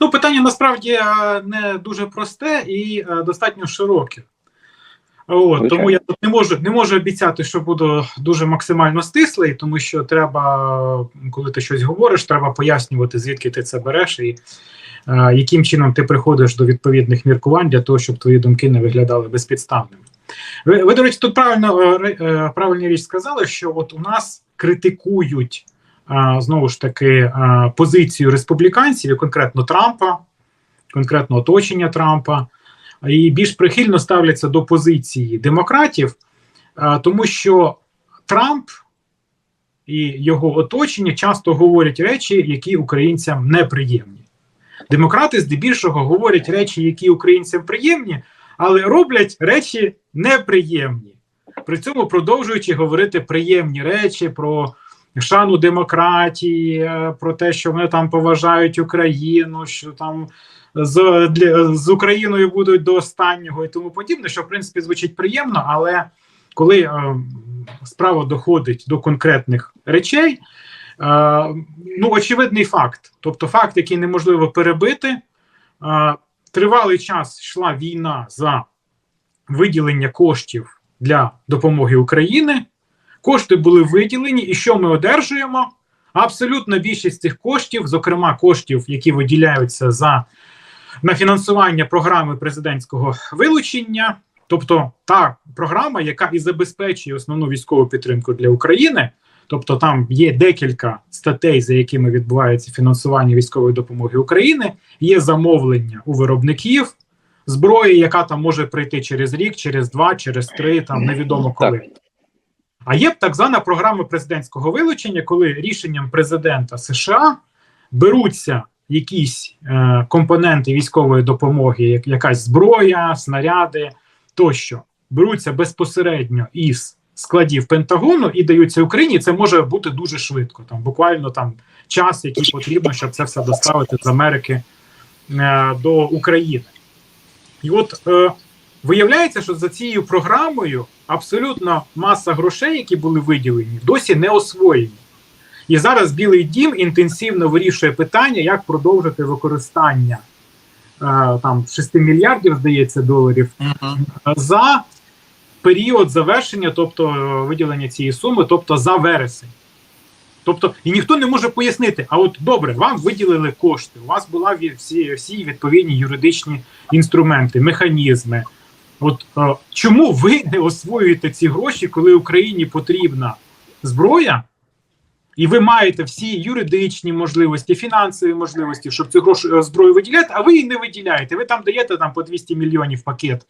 Ну, питання насправді е, не дуже просте і е, достатньо широке. От, тому я тут не можу не можу обіцяти, що буду дуже максимально стислий, тому що треба, коли ти щось говориш, треба пояснювати, звідки ти це береш і е, яким чином ти приходиш до відповідних міркувань для того, щоб твої думки не виглядали безпідставними. Ви, ви до речі, тут правильно е, правильну річ сказали, що от у нас критикують знову ж таки позицію республіканців, і конкретно Трампа, конкретно оточення Трампа, і більш прихильно ставляться до позиції демократів, тому що Трамп і його оточення часто говорять речі, які українцям неприємні. Демократи здебільшого говорять речі, які українцям приємні, але роблять речі неприємні. При цьому продовжуючи говорити приємні речі про шану демократії, е, про те, що вони там поважають Україну, що там з, для, з Україною будуть до останнього і тому подібне, що в принципі звучить приємно, але коли е, справа доходить до конкретних речей, е, ну очевидний факт, тобто факт, який неможливо перебити. Е, тривалий час йшла війна за виділення коштів для допомоги Україні. Кошти були виділені, і що ми одержуємо? Абсолютно більшість цих коштів, зокрема коштів, які виділяються за на фінансування програми президентського вилучення, тобто та програма, яка і забезпечує основну військову підтримку для України. Тобто там є декілька статей, за якими відбувається фінансування військової допомоги України. Є замовлення у виробників зброї, яка там може прийти через рік, через два, через три, там невідомо коли. А є так звана програма президентського вилучення, коли рішенням президента США беруться якісь е, компоненти військової допомоги, як якась зброя, снаряди тощо, беруться безпосередньо із складів Пентагону і даються Україні. Це може бути дуже швидко. Там буквально там час, який потрібно, щоб це все доставити з Америки е, до України. І от е, виявляється, що за цією програмою абсолютно маса грошей, які були виділені, досі не освоєні. І зараз Білий Дім інтенсивно вирішує питання, як продовжити використання е, там 6 мільярдів, здається, доларів за період завершення, тобто е, виділення цієї суми, тобто за вересень. Тобто, і ніхто не може пояснити, а от добре, вам виділили кошти, у вас була всі, всі відповідні юридичні інструменти, механізми. От е, чому ви не освоюєте ці гроші, коли Україні потрібна зброя, і ви маєте всі юридичні можливості, фінансові можливості, щоб цю грошу е, зброю виділяти, а ви її не виділяєте. Ви там даєте там по 200 мільйонів пакет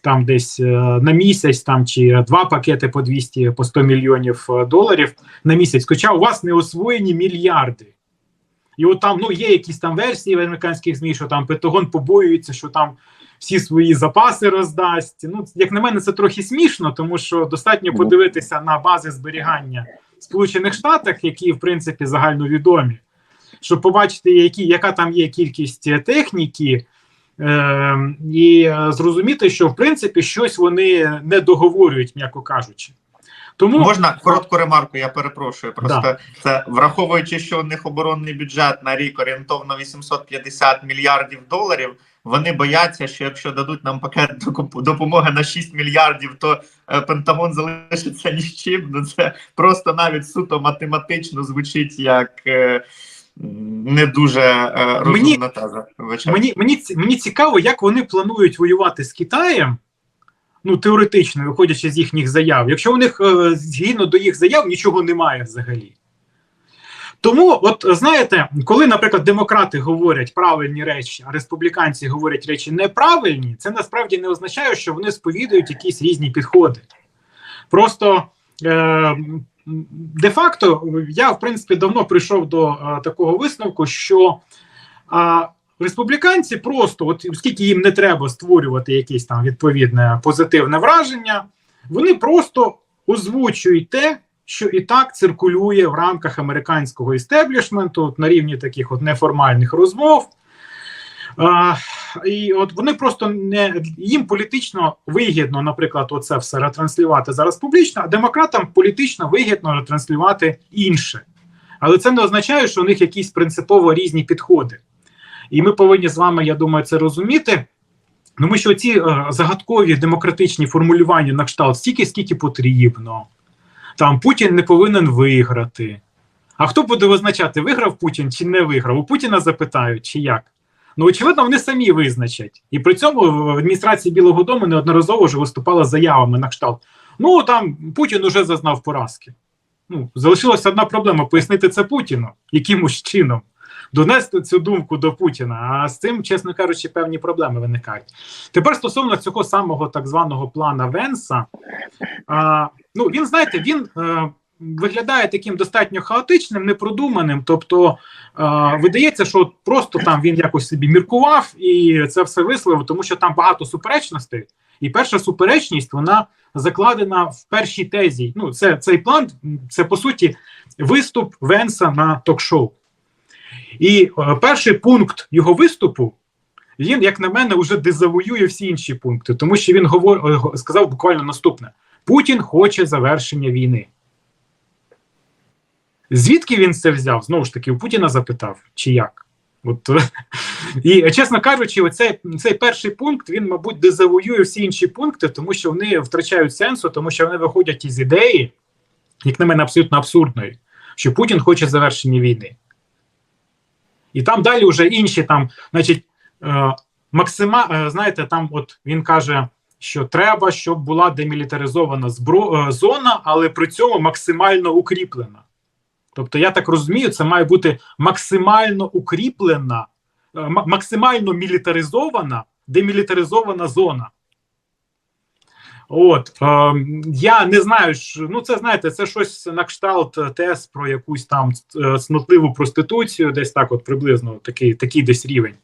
там десь е, на місяць, там чи два пакети по 200, по 100 мільйонів е, доларів на місяць. Хоча у вас не освоєні мільярди. І от там ну, є якісь там версії в американських ЗМІ, що там Пентагон побоюється, що там всі свої запаси роздасть. Ну, як на мене, це трохи смішно, тому що достатньо Ну. подивитися на бази зберігання в Сполучених Штатах, які в принципі загальновідомі, щоб побачити, які, яка там є кількість е, техніки, е, і зрозуміти, що в принципі щось вони не договорюють, м'яко кажучи. Тому Можна коротку ремарку, я перепрошую. Просто Да. це враховуючи, що у них оборонний бюджет на рік орієнтовно 850 мільярдів доларів. Вони бояться, що якщо дадуть нам пакет допомоги на 6 мільярдів, то е, Пентагон залишиться ні з чим. Ну це просто навіть суто математично звучить як е, не дуже е, розумна Мені- теза. Мені, мені, мені цікаво, як вони планують воювати з Китаєм. Ну, теоретично, виходячи з їхніх заяв, якщо у них е, згідно до їх заяв нічого немає взагалі. Тому, от знаєте, коли, наприклад, демократи говорять правильні речі, а республіканці говорять речі неправильні, це насправді не означає, що вони сповідують якісь різні підходи. Просто е, де-факто я, в принципі, давно прийшов до е, такого висновку, що а, республіканці просто, от оскільки їм не треба створювати якесь там відповідне позитивне враження, вони просто озвучують те, що і так циркулює в рамках американського істеблішменту от на рівні таких от неформальних розмов. А, і от вони просто не їм політично вигідно, наприклад, оце все ретранслювати зараз публічно, а демократам політично вигідно ретранслювати інше. Але це не означає, що у них якісь принципово різні підходи. І ми повинні з вами, я думаю, це розуміти. Тому що ці е, загадкові демократичні формулювання на кшталт стільки, скільки потрібно. Там Путін не повинен виграти. А хто буде визначати, виграв Путін чи не виграв? У Путіна запитають, чи як? Ну, очевидно, вони самі визначать. І при цьому в адміністрації Білого Дому неодноразово вже виступала заявами на кшталт. Ну там Путін уже зазнав поразки. Ну, залишилася одна проблема: пояснити це Путіну якимось чином, донести цю думку до Путіна. А з цим, чесно кажучи, певні проблеми виникають. Тепер стосовно цього самого так званого плана Венса, а, ну він знаєте, він. Е, Виглядає таким достатньо хаотичним, непродуманим. Тобто е, видається, що просто там він якось собі міркував і це все висловив, тому що там багато суперечностей. І перша суперечність вона закладена в першій тезі. Ну, це цей план, це по суті виступ Венса на ток-шоу. І е, перший пункт його виступу. Він, як на мене, вже дезавоює всі інші пункти, тому що він говор, е, сказав буквально наступне: Путін хоче завершення війни. Звідки він це взяв? Знову ж таки, у Путіна запитав, чи як? От, І, чесно кажучи, оцей, цей перший пункт він, мабуть, дезавоює всі інші пункти, тому що вони втрачають сенсу, тому що вони виходять із ідеї, як на мене, абсолютно абсурдної, що Путін хоче завершення війни. І там далі вже інші там, значить, е, максима, е, знаєте, там от він каже, що треба, щоб була демілітаризована збро, е, зона, але при цьому максимально укріплена. Тобто, я так розумію, це має бути максимально укріплена, максимально мілітаризована, демілітаризована зона. От е, я не знаю, що, ну це знаєте, це щось на кшталт е, тез про якусь там е, цнотливу проституцію, десь так, от приблизно такий, такий десь рівень.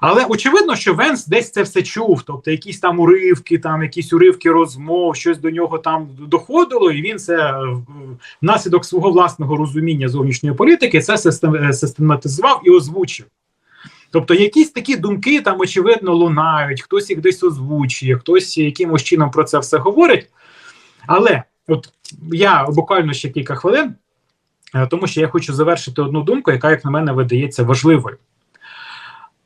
Але очевидно, що Венс десь це все чув, тобто якісь там уривки, там якісь уривки розмов, щось до нього там доходило, і він це е, внаслідок свого власного розуміння зовнішньої політики це е, систематизував і озвучив. Тобто якісь такі думки там, очевидно, лунають, хтось їх десь озвучує, хтось якимось чином про це все говорить. Але от я буквально ще кілька хвилин, е, тому що я хочу завершити одну думку, яка, як на мене, видається важливою.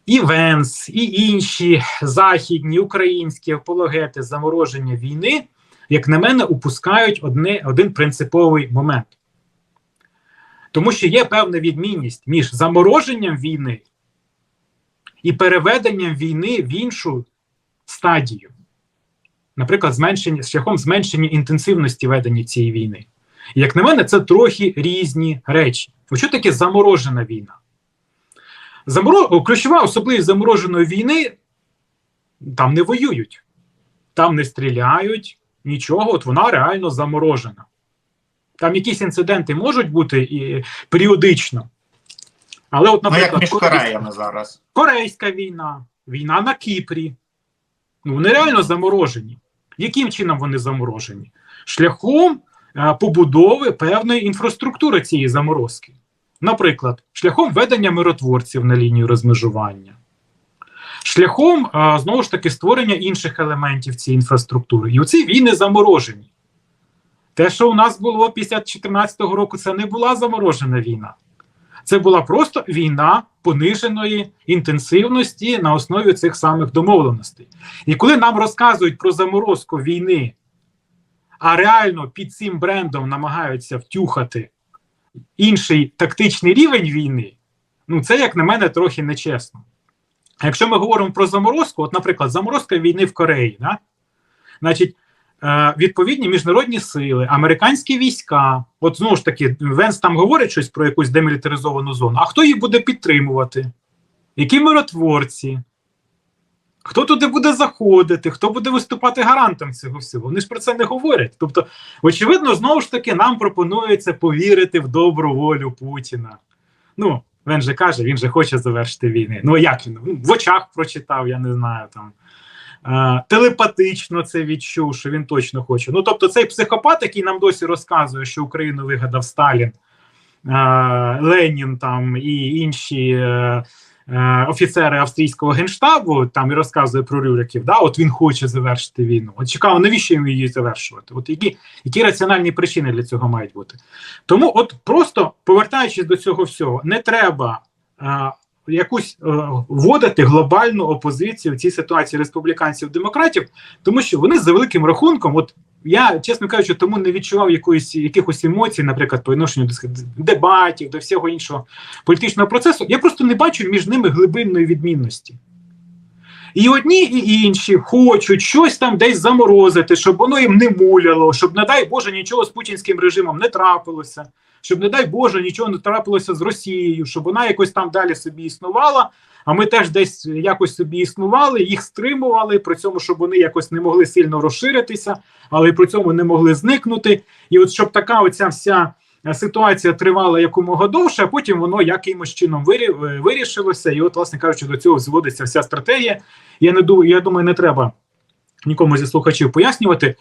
І Венс, і інші західні українські апологети замороження війни, як на мене, упускають одне, один принциповий момент. Тому що є певна відмінність між замороженням війни і переведенням війни в іншу стадію. Наприклад, зменшення, шляхом зменшення інтенсивності ведення цієї війни. І, як на мене, це трохи різні речі. Що таке заморожена війна? Заморо... Ключова особливість замороженої війни там не воюють, там не стріляють, нічого, от вона реально заморожена. Там якісь інциденти можуть бути і періодично. Але, от, Ну, як наприклад, між Кореями зараз. Корейська війна, війна на Кіпрі. Ну, вони реально заморожені. Яким чином вони заморожені? Шляхом е, побудови певної інфраструктури цієї заморозки. Наприклад, шляхом ведення миротворців на лінію розмежування, шляхом е, знову ж таки створення інших елементів цієї інфраструктури. І оці війни заморожені. Те, що у нас було після 2014 року, це не була заморожена війна. Це була просто війна пониженої інтенсивності на основі цих самих домовленостей. І коли нам розказують про заморозку війни, а реально під цим брендом намагаються втюхати інший тактичний рівень війни, ну це, як на мене, трохи нечесно. А якщо ми говоримо про заморозку, от, наприклад, заморозка війни в Кореї, да? значить, відповідні міжнародні сили, американські війська, от знову ж таки, Венс там говорить щось про якусь демілітаризовану зону. А хто їх буде підтримувати? Які миротворці? Хто туди буде заходити, хто буде виступати гарантом цього всього? Вони ж про це не говорять. Тобто, очевидно, знову ж таки, нам пропонується повірити в добру волю Путіна. Ну, він же каже, він же хоче завершити війни. Ну, як він? Ну, в очах прочитав, я не знаю там. Телепатично це відчув, що він точно хоче. Ну, тобто, цей психопат, який нам досі розказує, що Україну вигадав Сталін, Ленін там і інші е, е, офіцери австрійського генштабу, там і розказує про Рюриків, да, от він хоче завершити війну. От цікаво, навіщо йому її завершувати? От які, які раціональні причини для цього мають бути? Тому, от просто повертаючись до цього всього, не треба. Е, якусь е, вводити глобальну опозицію в цій ситуації республіканців демократів, тому що вони за великим рахунком, от я, чесно кажучи, тому не відчував якоїсь якихось емоцій, наприклад, по відношенню до дебатів, до всього іншого політичного процесу. Я просто не бачу між ними глибинної відмінності. І одні, і інші хочуть щось там десь заморозити, щоб воно їм не муляло, щоб, не дай Боже, нічого з путінським режимом не трапилося, щоб, не дай Боже, нічого не трапилося з Росією, щоб вона якось там далі собі існувала. А ми теж десь якось собі існували, їх стримували, при цьому, щоб вони якось не могли сильно розширитися, але при цьому не могли зникнути. І от щоб така оця вся е, ситуація тривала якомога довше, а потім воно якимось чином е, вирішилося. І, от, власне кажучи, до цього зводиться вся стратегія. Я не думаю, я думаю, не треба нікому зі слухачів пояснювати,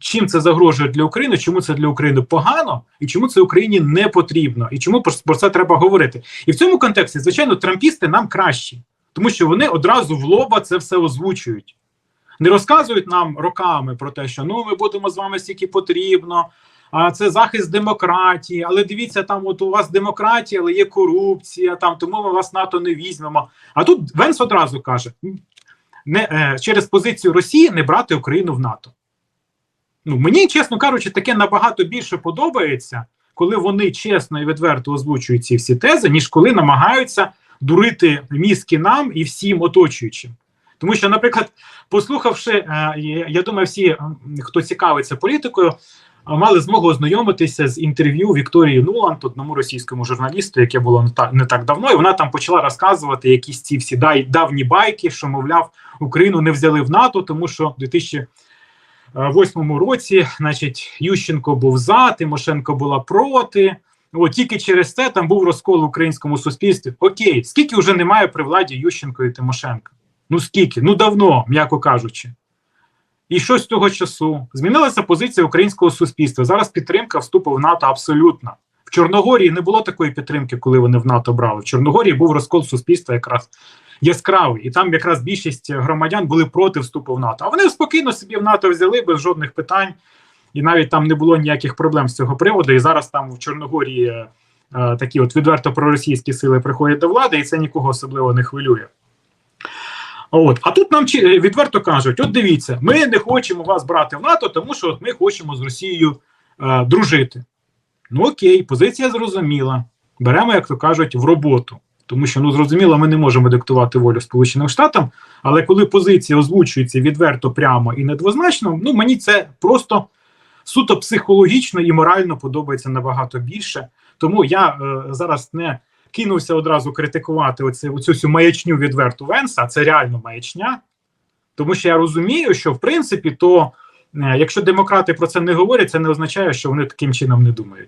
чим це загрожує для України, чому це для України погано, і чому це Україні не потрібно, і чому про, це треба говорити. І в цьому контексті, звичайно, трампісти нам кращі, тому що вони одразу в лоба це все озвучують. Не розказують нам роками про те, що ну ми будемо з вами стільки потрібно. А це захист демократії. Але дивіться, там от у вас демократія, але є корупція. Там тому ми вас НАТО не візьмемо. А тут Венс одразу каже: не е, через позицію Росії не брати Україну в НАТО. Ну мені, чесно кажучи, таке набагато більше подобається, коли вони чесно і відверто озвучують ці всі тези, ніж коли намагаються дурити мізки нам і всім оточуючим. Тому що, наприклад, послухавши, е, я думаю, всі, хто цікавиться політикою, е, мали змогу ознайомитися з інтерв'ю Вікторії Нуланд, одному російському журналісту, яке було не так не так давно, і вона там почала розказувати якісь ці всі давні байки, що мовляв Україну не взяли в НАТО, тому що 2000 Е, восьмому році, значить, Ющенко був за, Тимошенко була проти. От тільки через це там був розкол в українському суспільстві. Окей, скільки вже немає при владі Ющенко і Тимошенка? Ну скільки? Ну давно, м'яко кажучи. І що з того часу змінилася позиція українського суспільства. Зараз підтримка вступу в НАТО абсолютно. В Чорногорії не було такої підтримки, коли вони в НАТО брали. В Чорногорії був розкол суспільства якраз яскравий, і там якраз більшість громадян були проти вступу в НАТО. А вони спокійно собі в НАТО взяли без жодних питань, і навіть там не було ніяких проблем з цього приводу. І зараз там в Чорногорії е, е, такі от відверто проросійські сили приходять до влади, і це нікого особливо не хвилює. От, а тут нам відверто кажуть: от дивіться, ми не хочемо вас брати в НАТО, тому що от ми хочемо з Росією е, дружити. Ну окей, позиція зрозуміла. Беремо, як то кажуть, в роботу. Тому що ну зрозуміло, ми не можемо диктувати волю Сполученим Штатам, але коли позиція озвучується відверто, прямо і недвозначно, ну мені це просто суто психологічно і морально подобається набагато більше. Тому я е, зараз не кинувся одразу критикувати оце, оцю всю маячню відверту Венса, це реально маячня. Тому що я розумію, що в принципі, то е, якщо демократи про це не говорять, це не означає, що вони таким чином не думають.